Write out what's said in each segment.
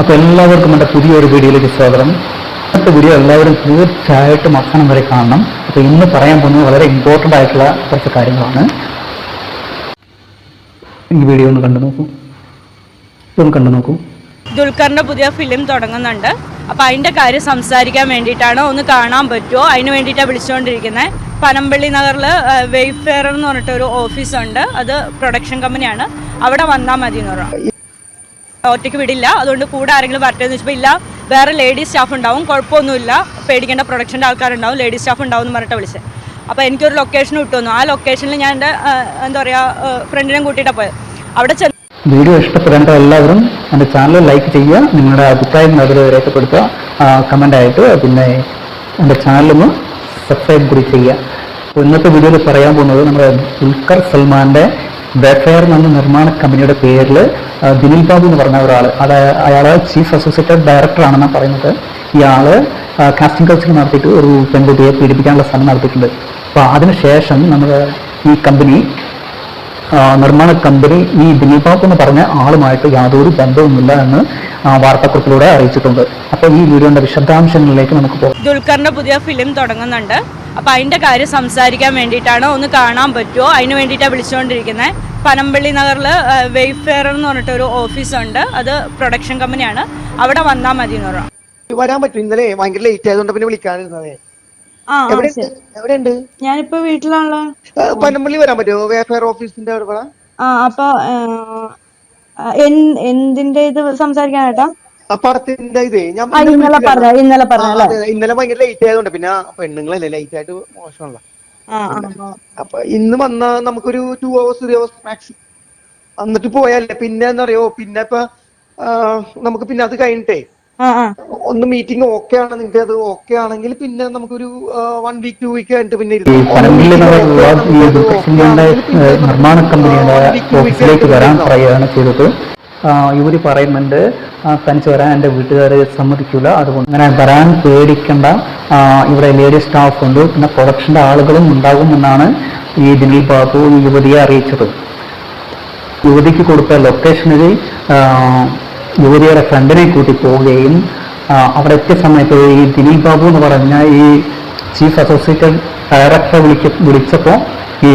അപ്പോൾ എല്ലാവർക്കും എന്റെ പുതിയൊരു വീഡിയോയിലേക്ക് സ്വാഗതം. ഇന്നത്തെ വീഡിയോ എല്ലാവരും തീർച്ചയായിട്ടും അവസാനം വരെ കാണണം. അപ്പോൾ ഇന്ന് പറയാൻ പോകുന്നത് വളരെ ഇമ്പോർട്ടന്റ് ആയിട്ടുള്ള കുറച്ച് കാര്യങ്ങളാണ്. ഈ വീഡിയോ ഒന്ന് കണ്ടു നോക്കൂ. ഇതൊന്ന് കണ്ടു നോക്കൂ. ദുൽഖറിന്റെ പുതിയ ഫിലിം തുടങ്ങുന്നുണ്ട്. അപ്പൊ അതിന്റെ കാര്യം സംസാരിക്കാൻ വേണ്ടിയിട്ടാണ് ഒന്ന് കാണാൻ പറ്റുമോ അതിന് വേണ്ടിയിട്ടാണ് വിളിച്ചുകൊണ്ടിരിക്കുന്നത് പനമ്പള്ളി നഗറിൽ വെയ്ഫെയർ എന്ന് പറഞ്ഞിട്ട് ഒരു ഓഫീസുണ്ട് അത് പ്രൊഡക്ഷൻ കമ്പനിയാണ് അവിടെ വന്നാൽ മതി എന്ന് പറഞ്ഞു. ഒറ്റയ്ക്ക് വിടില്ല. അതുകൊണ്ട് കൂടെ ആരെങ്കിലും വരട്ടെ എന്ന് വെച്ചപ്പോൾ ഇല്ല വേറെ ലേഡീസ് സ്റ്റാഫ് ഉണ്ടാവും. കുഴപ്പമൊന്നുമില്ല. പേടിക്കേണ്ട പ്രൊഡക്ഷന്റെ ആൾക്കാരുണ്ടാവും. ലേഡീസ് സ്റ്റാഫ് ഉണ്ടാവും എന്ന് പറഞ്ഞിട്ട് വിളിച്ചത് അപ്പോൾ എനിക്കൊരു ലൊക്കേഷൻ വിട്ടു തന്നു. ആ ലൊക്കേഷനിൽ ഞാൻ എന്റെ എന്താ പറയുക ഫ്രണ്ടിനെ കൂട്ടിയിട്ടാണ് പോയത് അവിടെ ചെന്ന് വീഡിയോ ഇഷ്ടപ്പെടേണ്ട എല്ലാവരും എന്റെ ചാനൽ ലൈക്ക് ചെയ്യുക നിങ്ങളുടെ അഭിപ്രായം അതിൽ രേഖപ്പെടുത്തുക കമന്റ് ആയിട്ട് പിന്നെ എന്റെ ചാനലൊന്ന് സബ്സ്ക്രൈബ് കൂടി ചെയ്യുക. ഇന്നത്തെ വീഡിയോയിൽ പറയാൻ പോകുന്നത് നമ്മുടെ ദുൽഖർ സൽമാന്റെ വെഫെയർ എന്ന നിർമ്മാണ കമ്പനിയുടെ പേരിൽ ദിനിൽ ബാബു എന്ന് പറഞ്ഞ ഒരാൾ അത് അയാൾ ചീഫ് അസോസിയേറ്റഡ് ഡയറക്ടർ ആണെന്നാണ് പറയുന്നത്. ഇയാൾ കാസ്റ്റിംഗ് കൗൺസിൽ നടത്തിയിട്ട് ഒരു പെൺകുട്ടിയെ പീഡിപ്പിക്കാനുള്ള ശ്രമം നടത്തിയിട്ടുണ്ട്. അപ്പോൾ അതിനുശേഷം നമ്മൾ ഈ കമ്പനി നിർമ്മാണ കമ്പനി ഈ ദിലീപ് ബാബു എന്ന് പറഞ്ഞ ആളുമായിട്ട് യാതൊരു ബന്ധവുമില്ല എന്ന് വാർത്താക്കുറിപ്പിലൂടെ അറിയിച്ചിട്ടുണ്ട്. അപ്പോൾ ഈ വീഡിയോയുടെ വിശദാംശങ്ങളിലേക്ക് നമുക്ക് പോകാം. ദുൽഖറിന്റെ പുതിയ ഫിലിം തുടങ്ങുന്നുണ്ട്. അപ്പൊ അതിന്റെ കാര്യം സംസാരിക്കാൻ വേണ്ടിയിട്ടാണ് ഒന്ന് കാണാൻ പറ്റുമോ അതിന് വേണ്ടിയിട്ടാണ് വിളിച്ചുകൊണ്ടിരിക്കുന്നത് പനമ്പള്ളി നഗറിൽ വെയ്ഫെയർ എന്ന് പറഞ്ഞിട്ട് ഒരു ഓഫീസുണ്ട്. അത് പ്രൊഡക്ഷൻ കമ്പനിയാണ്. അവിടെ വന്നാൽ മതി എന്ന് പറഞ്ഞു. വരാൻ പറ്റും. ഇന്നലെ ഭയങ്കര ലേറ്റ് ആയതുകൊണ്ട് പിന്നെ വിളിക്കാതിരുന്നതേ. എവിടെയുണ്ട് ഞാനിപ്പോ വീട്ടിലാണല്ലോ. പനമ്പള്ളി വരാൻ പറ്റുമോ വേഫെയർ ഓഫീസിന്റെ അവിടെ അപ്പൊ എന്തിന്റെ ഇത് സംസാരിക്കാനായിട്ടാ പടത്തിന്റെ ഇത് ഞാൻ ഇന്നലെ ഇന്നലെ. പറഞ്ഞ ഇന്നലെ പറഞ്ഞ ഭയങ്കര ലേറ്റ് ആയതുകൊണ്ട് പിന്നെ പെണ്ണുങ്ങളല്ലേ ലൈറ്റ് ആയിട്ട് മോശമല്ല. അപ്പൊ ഇന്ന് വന്ന നമുക്കൊരു two hours three hours maximum എന്നിട്ട് പോയാലേ പിന്നെ എന്നറിയോ അറിയോ പിന്നെ ഇപ്പൊ നമുക്ക് പിന്നെ അത് കഴിഞ്ഞിട്ടേ ഒന്ന് മീറ്റിംഗ് ഓക്കെ ആണ് നിങ്ങൾക്ക് അത് ഓക്കെ ആണെങ്കിൽ പിന്നെ നമുക്കൊരു വൺ വീക്ക് ടു വീക്ക് കഴിഞ്ഞിട്ട് പിന്നെ നിർമ്മാണ കമ്പനിയുടെ ഓഫീസിലേക്ക് വരാൻ പറയുകയാണ് ചെയ്തത്. ഇവർ പറയുന്നുണ്ട് തനിച്ച് വരാൻ എന്റെ വീട്ടുകാർ സമ്മതിക്കില്ല അതുകൊണ്ട് അങ്ങനെ വരാൻ പേടിക്കേണ്ട. ഇവിടെ ലേഡി സ്റ്റാഫ് ഉണ്ട്. പിന്നെ പ്രൊഡക്ഷന്റെ ആളുകളും ഉണ്ടാകുമെന്നാണ് ഈ ദിനിൽ ബാബു യുവതിയെ അറിയിച്ചത്. യുവതിക്ക് കൊടുത്ത ലൊക്കേഷനിൽ യുവതിയുടെ ഫ്രണ്ടിനെ കൂട്ടി പോവുകയും അവിടെ എത്തിയ സമയത്ത് ഈ ദിലീപ് ബാബു എന്ന് പറഞ്ഞ ഈ ചീഫ് അസോസിയേറ്റ് ഡയറക്ടറെ വിളിക്ക വിളിച്ചപ്പോൾ ഈ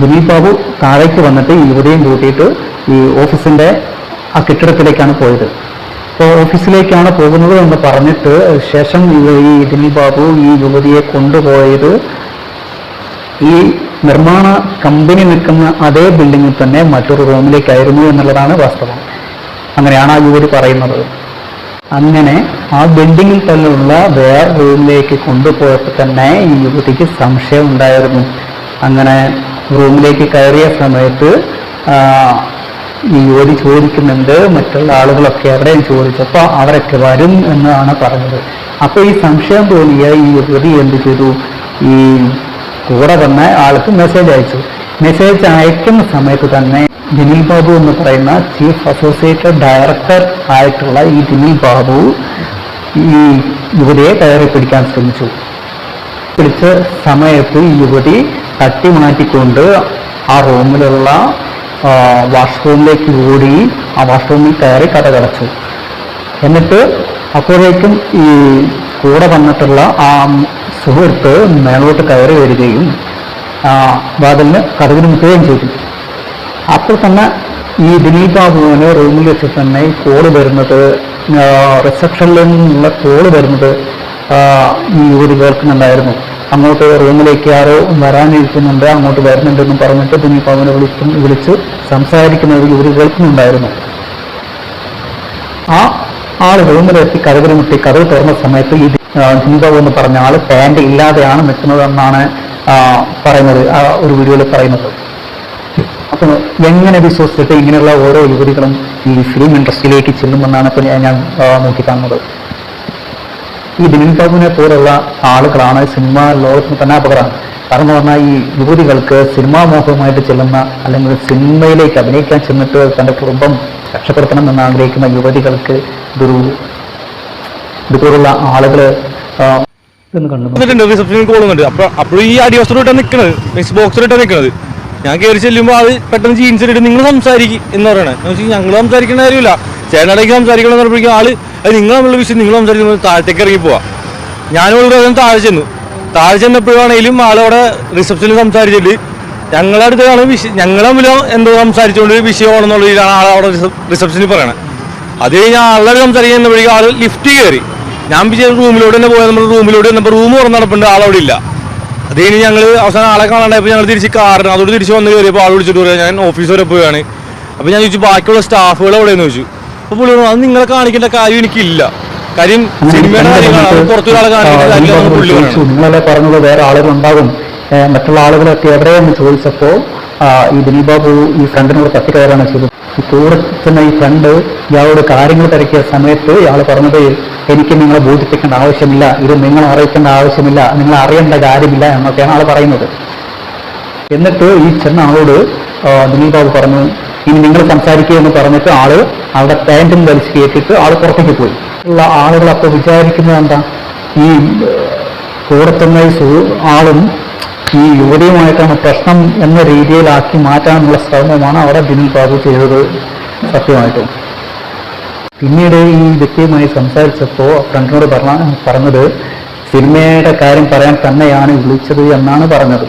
ദിലീപ് ബാബു താഴേക്ക് വന്നിട്ട് യുവതിയും കൂട്ടിയിട്ട് ഈ ഓഫീസിന്റെ ആ കെട്ടിടത്തിലേക്കാണ് പോയത്. അപ്പോൾ ഓഫീസിലേക്കാണ് പോകുന്നത് എന്ന് പറഞ്ഞിട്ട് ശേഷം ഈ ദിലീപ് ബാബു ഈ യുവതിയെ കൊണ്ടുപോയത് ഈ നിർമ്മാണ കമ്പനി നിൽക്കുന്ന അതേ ബിൽഡിങ്ങിൽ തന്നെ മറ്റൊരു റൂമിലേക്കായിരുന്നു എന്നുള്ളതാണ് വാസ്തവം. അങ്ങനെയാണ് ആ യുവതി പറയുന്നത്. അങ്ങനെ ആ ബിൽഡിങ്ങിൽ തന്നെയുള്ള വേറെ റൂമിലേക്ക് കൊണ്ടുപോയപ്പോൾ തന്നെ ഈ യുവതിക്ക് സംശയം ഉണ്ടായിരുന്നു. അങ്ങനെ റൂമിലേക്ക് കയറിയ സമയത്ത് ഈ യുവതി ചോദിക്കുന്നുണ്ട് മറ്റുള്ള ആളുകളൊക്കെ എവിടെയും ചോദിച്ചപ്പോൾ അവരൊക്കെ വരും എന്നാണ് പറഞ്ഞത്. അപ്പോൾ ഈ സംശയം തോന്നിയ ഈ യുവതി എന്ത് ചെയ്തു? ഈ കൂടെ വന്ന ആൾക്ക് മെസ്സേജ് അയച്ചു. മെസ്സേജ് അയക്കുന്ന സമയത്ത് തന്നെ ദിനിൽ ബാബു എന്ന് പറയുന്ന ചീഫ് അസോസിയേറ്റഡ് ഡയറക്ടർ ആയിട്ടുള്ള ഈ ദിനിൽ ബാബു ഈ യുവതിയെ കയറി പിടിക്കാൻ ശ്രമിച്ചു. പിടിച്ച സമയത്ത് ഈ യുവതി തട്ടി മാറ്റിക്കൊണ്ട് ആ റൂമിലുള്ള വാഷ്റൂമിലേക്ക് ഓടി ആ വാഷ്റൂമിൽ കയറി കഥകടച്ചു എന്നിട്ട് അപ്പോഴേക്കും ഈ കൂടെ വന്നിട്ടുള്ള ആ സുഹൃത്ത് മേളോട്ട് കയറി വരികയും ആ വാതിലിന് കഥകിന് മുക്കുകയും ചെയ്തു. അപ്പോൾ തന്നെ ഈ ദിലീപ് ബാബുവിന് റൂമിൽ വെച്ച് തന്നെ ഈ കോൾ വരുന്നത് റിസപ്ഷനിൽ നിന്നുള്ള കോൾ വരുന്നത് ഈ യുവതി കേൾക്കുന്നുണ്ടായിരുന്നു അങ്ങോട്ട് റൂമിലേക്ക് ആരോ വരാനിരിക്കുന്നുണ്ട് അങ്ങോട്ട് വരുന്നുണ്ടെന്ന് പറഞ്ഞിട്ട് ദിലീപ് വിളിച്ചു വിളിച്ച് വിളിച്ച് സംസാരിക്കുന്നതിൽ ഇവർ കേൾക്കുന്നുണ്ടായിരുന്നു. ആ ആൾ റൂമിലെത്തി കഥകിന് മുട്ടി കഥ തുറന്ന സമയത്ത് ഈ ജിൻബാബു എന്ന് പറഞ്ഞ ആൾ പാന്റ് ഇല്ലാതെയാണ് നിൽക്കുന്നതെന്നാണ് പറയുന്നത് ആ ഒരു വീഡിയോയിൽ പറയുന്നത്. അപ്പോൾ എങ്ങനെ വിശ്വസിച്ചിട്ട് ഇങ്ങനെയുള്ള ഓരോ യുവതികളും ഈ ഫിലിം ഇൻഡസ്ട്രിയിലേക്ക് ചെല്ലുമെന്നാണ് ഇപ്പോൾ ഞാൻ നോക്കി കാണുന്നത് ഈ ദിലീപ് ബാബുവിനെ പോലുള്ള ആളുകളാണ് സിനിമ ലോകത്തിന് തന്നെ അപകടം. കാരണം എന്ന് പറഞ്ഞാൽ ഈ യുവതികൾക്ക് സിനിമാ മോഹവുമായിട്ട് ചെല്ലുന്ന അല്ലെങ്കിൽ സിനിമയിലേക്ക് അഭിനയിക്കാൻ ചെന്നിട്ട് തന്റെ കുടുംബം രക്ഷപ്പെടുത്തണം എന്ന് ആഗ്രഹിക്കുന്ന യുവതികൾക്ക് ഇതൊരു ഇതുപോലുള്ള ആളുകൾ ഈ ഞാൻ കയറി ചെല്ലുമ്പോൾ അത് പെട്ടെന്ന് ജീൻസ് ഇട്ടിട്ട് നിങ്ങൾ സംസാരിക്കും എന്ന് പറയണേ. എന്ന് ഞങ്ങൾ സംസാരിക്കേണ്ട കാര്യമില്ല. ചേട്ടനടയ്ക്ക് സംസാരിക്കണം പറഞ്ഞപ്പോഴേക്കും ആൾ അത് നിങ്ങൾ വിഷയം നിങ്ങൾ സംസാരിക്കുന്നത് താഴത്തേക്ക് ഇറങ്ങി പോവാ. ഞാനോട് അതിന് താഴെ ചെന്നു. താഴെ ചെന്നപ്പോഴാണെങ്കിലും ആളവിടെ റിസപ്ഷനിൽ സംസാരിച്ചിട്ട് ഞങ്ങളുടെ അടുത്താണ് വിഷയം ഞങ്ങൾ തമ്മിൽ എന്തോ സംസാരിച്ചുകൊണ്ട് വിഷയമാണെന്നുള്ള രീതിയിലാണ് ആൾ അവിടെ റിസപ്ഷനിൽ പറയണത് അത് കഴിഞ്ഞ് ആളുടെ വഴിക്ക് ആൾ ലിഫ്റ്റ് കയറി. ഞാൻ വിചാരിച്ച റൂമിലോട്ട് തന്നെ പോയാൽ നമ്മൾ റൂമിലോട്ട് ചെന്നപ്പോൾ റൂം തുറന്ന് നടപ്പുണ്ട് ആളവിടെ ഇല്ല. അത് കഴിഞ്ഞ് ഞങ്ങൾ അവസാനം ആളെ കാണാണ്ടായപ്പോൾ ഞങ്ങൾ തിരിച്ച് കാറിന് അതോട് തിരിച്ച് വന്ന് കയറിയപ്പോൾ ആൾ വിളിച്ചിട്ട് പറയാം ഞാൻ ഓഫീസ് വരെ പോവുകയാണ് അപ്പോൾ ഞാൻ ചോദിച്ചു ബാക്കിയുള്ള സ്റ്റാഫുകൾ എവിടെയെന്ന് ചോദിച്ചു. അപ്പോൾ പുള്ളി പറഞ്ഞു അത് നിങ്ങളെ കാണിക്കേണ്ട കാര്യം എനിക്കില്ല. കാര്യം സിനിമയുടെ കാര്യങ്ങളാണ്. പുറത്തൊരാളെ കാണിക്കേണ്ട പുള്ളി ചോദിച്ചു. പറഞ്ഞത് വേറെ ആളുകൾ ഉണ്ടാകും മറ്റുള്ള ആളുകളൊക്കെ എവിടെയെന്ന് ചോദിച്ചപ്പോൾ ഈ ദിലീപ് ബാബു ഈ ഫ്രണ്ടിനോട് തട്ടിക്കയറാണ് ചെയ്തത്. ഈ കൂടെ ഈ ഫ്രണ്ട് ഇയാളോട് കാര്യങ്ങൾ തിരക്കിയ സമയത്ത് ഇയാൾ പറഞ്ഞത് എനിക്ക് നിങ്ങളെ ബോധിപ്പിക്കേണ്ട ആവശ്യമില്ല. ഇത് നിങ്ങൾ അറിയിക്കേണ്ട ആവശ്യമില്ല. നിങ്ങൾ അറിയേണ്ട കാര്യമില്ല. എന്നൊക്കെയാണ് ആൾ പറയുന്നത്. എന്നിട്ട് ഈ ചെന്ന ആളോട് ദിലീപ് ബാബു പറഞ്ഞു ഇനി നിങ്ങൾ സംസാരിക്കുക എന്ന് പറഞ്ഞിട്ട് ആൾ അവിടെ പാന്റും വലിച്ചു കയറ്റിട്ട് ആൾ പുറത്തേക്ക് പോയി. ഉള്ള ആളുകൾ അപ്പോൾ വിചാരിക്കുന്നത് എന്താ? ഈ കൂടത്തുന്ന ആളും ഈ യുവതിയുമായിട്ടാണ് പ്രശ്നം എന്ന രീതിയിലാക്കി മാറ്റാനുള്ള ശ്രമമാണ് അവിടെ ബിനിൽ ബാബു ചെയ്തത് സത്യമായിട്ടും. പിന്നീട് ഈ വ്യക്തിയുമായി സംസാരിച്ചപ്പോൾ ഫ്രണ്ടിനോട് പറഞ്ഞ പറഞ്ഞത് സിനിമയുടെ കാര്യം പറയാൻ തന്നെയാണ് വിളിച്ചത് എന്നാണ് പറഞ്ഞത്.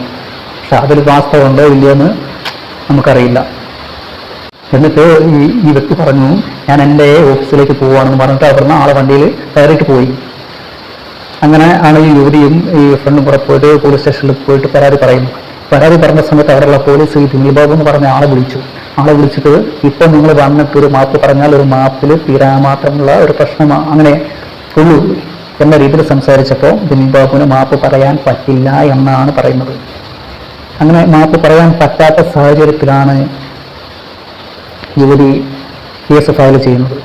പക്ഷെ അതിൽ വാസ്തവമുണ്ടോ ഇല്ലയെന്ന് നമുക്കറിയില്ല. എന്നിട്ട് ഈ ഈ വ്യക്തി പറഞ്ഞു ഞാൻ എന്റെ ഓഫീസിലേക്ക് പോവാണെന്ന് പറഞ്ഞിട്ട് അവിടുന്ന് ആളെ വണ്ടിയിൽ കയറിയിട്ട് പോയി. അങ്ങനെ ആണ് ഈ യുവതിയും ഈ ഫ്രണ്ടും കൂടെ പോയിട്ട് പോലീസ് സ്റ്റേഷനിൽ പോയിട്ട് പരാതി പറയുന്നു. പരാതി പറഞ്ഞ സമയത്ത് അവിടെയുള്ള പോലീസ് ഈ ദിലീപ് എന്ന് പറഞ്ഞ ആളെ വിളിച്ചു. ആളെ വിളിച്ചിട്ട് ഇപ്പം നിങ്ങൾ വന്നിട്ട് ഒരു മാപ്പ് പറഞ്ഞാൽ ഒരു മാപ്പിൽ തീരാൻ മാത്രമുള്ള ഒരു പ്രശ്നം അങ്ങനെ ഉള്ളൂ എന്ന രീതിയിൽ സംസാരിച്ചപ്പോൾ ദിലീപ് മാപ്പ് പറയാൻ പറ്റില്ല എന്നാണ് പറയുന്നത്. അങ്ങനെ മാപ്പ് പറയാൻ പറ്റാത്ത സാഹചര്യത്തിലാണ് യുവതി കേസ് ഫയൽ ചെയ്യുന്നത്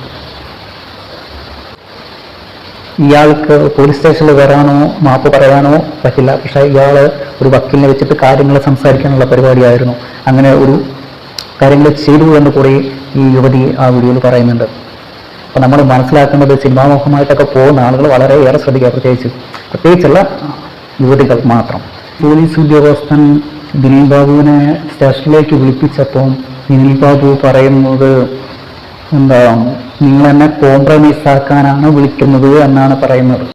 ഇയാൾക്ക് പോലീസ് സ്റ്റേഷനിൽ വരാനോ മാപ്പ് പറയാനോ പറ്റില്ല. പക്ഷേ ഇയാൾ ഒരു വക്കീലിനെ വെച്ചിട്ട് കാര്യങ്ങൾ സംസാരിക്കാനുള്ള പരിപാടിയായിരുന്നു. അങ്ങനെ ഒരു കാര്യങ്ങൾ ചെയ്തു എന്ന് കൂടി ഈ യുവതി ആ വീഡിയോയിൽ പറയുന്നുണ്ട്. അപ്പോൾ നമ്മൾ മനസ്സിലാക്കേണ്ടത് സിനിമാമുഖമായിട്ടൊക്കെ പോകുന്ന ആളുകൾ വളരെയേറെ ശ്രദ്ധിക്കുക പ്രത്യേകിച്ച് പ്രത്യേകിച്ചുള്ള യുവതികൾ മാത്രം. പോലീസ് ഉദ്യോഗസ്ഥൻ ദിനീപ് ബാബുവിനെ സ്റ്റേഷനിലേക്ക് വിളിപ്പിച്ചപ്പോൾ ദിലീപ് ബാബു പറയുന്നത് എന്താ നിങ്ങൾ എന്നെ കോംപ്രമൈസ് ആക്കാനാണ് വിളിക്കുന്നത് എന്നാണ് പറയുന്നത്.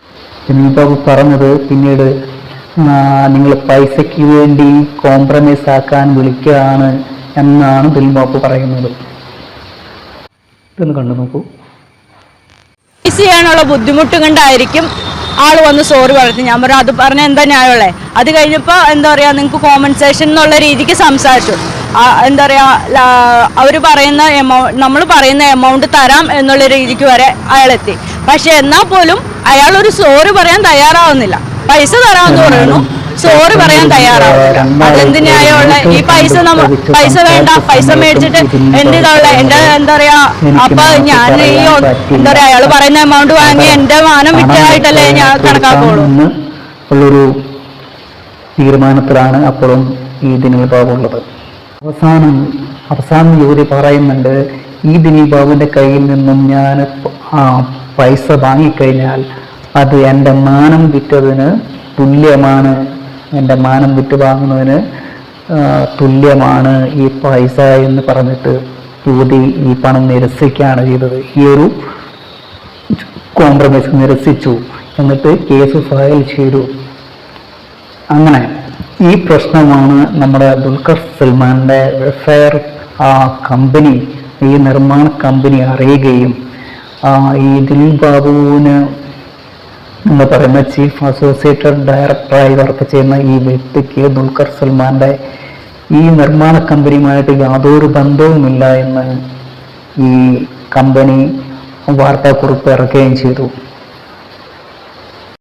സുനിൽ ബാബു പറഞ്ഞത് പിന്നീട് നിങ്ങൾ പൈസയ്ക്ക് വേണ്ടി കോംപ്രമൈസ് ആക്കാൻ വിളിക്കുകയാണ് എന്നാണ് സുനിൽ ബാബു പറയുന്നത്. ഇതൊന്ന് കണ്ടു നോക്കൂ. ചെയ്യാനുള്ള ബുദ്ധിമുട്ട് കൊണ്ടായിരിക്കും ആൾ വന്ന് സോറി പറഞ്ഞു ഞാൻ പറഞ്ഞു അത് പറഞ്ഞ എന്താ ന്യായമുള്ളേ? അത് കഴിഞ്ഞപ്പോൾ എന്താ പറയുക നിങ്ങൾക്ക് കോമ്പൻസേഷൻ എന്നുള്ള രീതിക്ക് സംസാരിച്ചു. എന്താ പറയുക അവർ പറയുന്ന എമൗണ്ട് നമ്മൾ പറയുന്ന എമൗണ്ട് തരാം എന്നുള്ള രീതിക്ക് വരെ അയാളെത്തി. പക്ഷെ എന്നാൽ പോലും അയാൾ ഒരു സോറി പറയാൻ തയ്യാറാവുന്നില്ല. പൈസ തരാമെന്ന് പറയുന്നു. സോറി പറയാൻ തയ്യാറാവും അതെന്ത് ന്യായമുള്ള ഈ പൈസ പൈസ വേണ്ട പൈസ മേടിച്ചിട്ട് എന്റെ ഇതാവുള്ള എന്റെ എന്താ പറയാ അപ്പൊ ഞാൻ ഈ എന്താ പറയാ അയാൾ പറയുന്ന എമൗണ്ട് വാങ്ങി എന്റെ മാനം വിറ്റായിട്ടല്ലേ ഞാൻ കണക്കാക്കുള്ളൂ തീരുമാനത്തിലാണ് അപ്പോഴും ഈ ഉള്ളത്. അവസാനം അവസാനം യുവതി പറയുന്നുണ്ട് ഈ ദിലീപ് ബാബുവിന്റെ കയ്യിൽ നിന്നും ഞാൻ ആ പൈസ വാങ്ങിക്കഴിഞ്ഞാൽ അത് എന്റെ മാനം വിറ്റതിന് തുല്യമാണ് എന്റെ മാനം വിട്ടുവാങ്ങുന്നതിന് തുല്യമാണ് ഈ പൈസ എന്ന് പറഞ്ഞിട്ട് യുവതി ഈ പണം നിരസിക്കുകയാണ് ചെയ്തത്. ഈ ഒരു കോംപ്രമൈസ് നിരസിച്ചു. എന്നിട്ട് കേസ് ഫയൽ ചെയ്തു. അങ്ങനെ ഈ പ്രശ്നമാണ് നമ്മുടെ ദുൽഖർ സൽമാന്റെ വെൽഫെയർ ആ കമ്പനി ഈ നിർമ്മാണ കമ്പനി അറിയുകയും ഈ ദിലീപ് ബാബുവിന് എന്ന് പറയുന്ന ചീഫ് അസോസിയേറ്റഡ് ഡയറക്ടറായി വർക്ക് ചെയ്യുന്ന ഈ വ്യക്തിക്ക് ദുൽഖർ സൽമാന്റെ ഈ നിർമ്മാണ കമ്പനിയുമായിട്ട് യാതൊരു ബന്ധവുമില്ല എന്ന് ഈ കമ്പനി വാർത്താക്കുറിപ്പ് ഇറക്കുകയും ചെയ്തു.